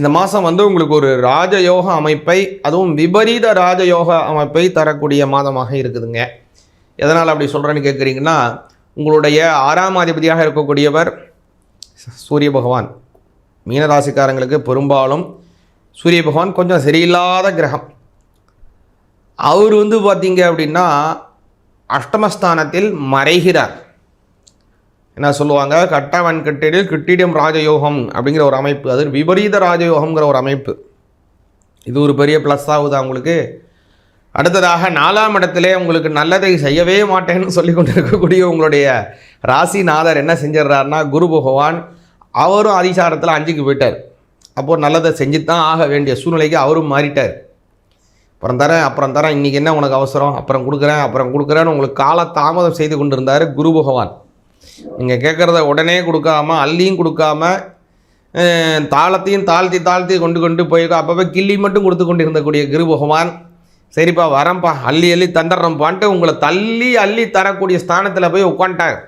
இந்த மாதம் வந்து உங்களுக்கு ஒரு ராஜயோக அமைப்பை அதுவும் விபரீத ராஜயோக அமைப்பை தரக்கூடிய மாதமாக இருக்குதுங்க. எதனால் அப்படி சொல்கிறேன்னு கேட்குறீங்கன்னா உங்களுடைய ஆறாம் அதிபதியாக இருக்கக்கூடியவர் சூரிய பகவான். மீனராசிக்காரங்களுக்கு பெரும்பாலும் சூரிய பகவான் கொஞ்சம் சரியில்லாத கிரகம். அவர் வந்து பார்த்தீங்க அப்படின்னா அஷ்டமஸ்தானத்தில் மறைகிறார். என்ன சொல்லுவாங்க? கட்டவன் கட்டிடில் கிட்டிடம் ராஜயோகம் அப்படிங்கிற ஒரு அமைப்பு. அது விபரீத ராஜயோகம்ங்கிற ஒரு அமைப்பு. இது ஒரு பெரிய ப்ளஸ் ஆகுதா உங்களுக்கு? அடுத்ததாக நாலாம் இடத்திலே உங்களுக்கு நல்லதை செய்யவே மாட்டேன்னு சொல்லி கொண்டு இருக்கக்கூடிய உங்களுடைய ராசிநாதர் என்ன செஞ்சிடுறாருன்னா குரு பகவான் அவரும் அதிசாரத்தில் அஞ்சுக்கு போயிட்டார். அப்போது நல்லதை செஞ்சு தான் ஆக வேண்டிய சூழ்நிலைக்கு அவரும் மாறிட்டார். அப்புறம் தரேன் அப்புறம் தரேன் இன்றைக்கி என்ன உனக்கு அவசரம்? அப்புறம் கொடுக்குறேன் அப்புறம் கொடுக்குறேன்னு உங்களுக்கு கால தாமதம் செய்து கொண்டு இருந்தார் குரு பகவான். நீங்கள் கேட்குறத உடனே கொடுக்காம அள்ளியும் கொடுக்காம தாளத்தையும் தாழ்த்தி தாழ்த்தி கொண்டு கொண்டு போய் அப்பப்போ கிள்ளி மட்டும் கொடுத்து கொண்டு இருந்தக்கூடிய குரு பகவான். சரிப்பா வரேன்ப்பா அள்ளி அள்ளி தந்துடுறோம்ப்பான்ட்டு உங்களை தள்ளி அள்ளி தரக்கூடிய ஸ்தானத்தில் போய் உட்காந்துட்டார்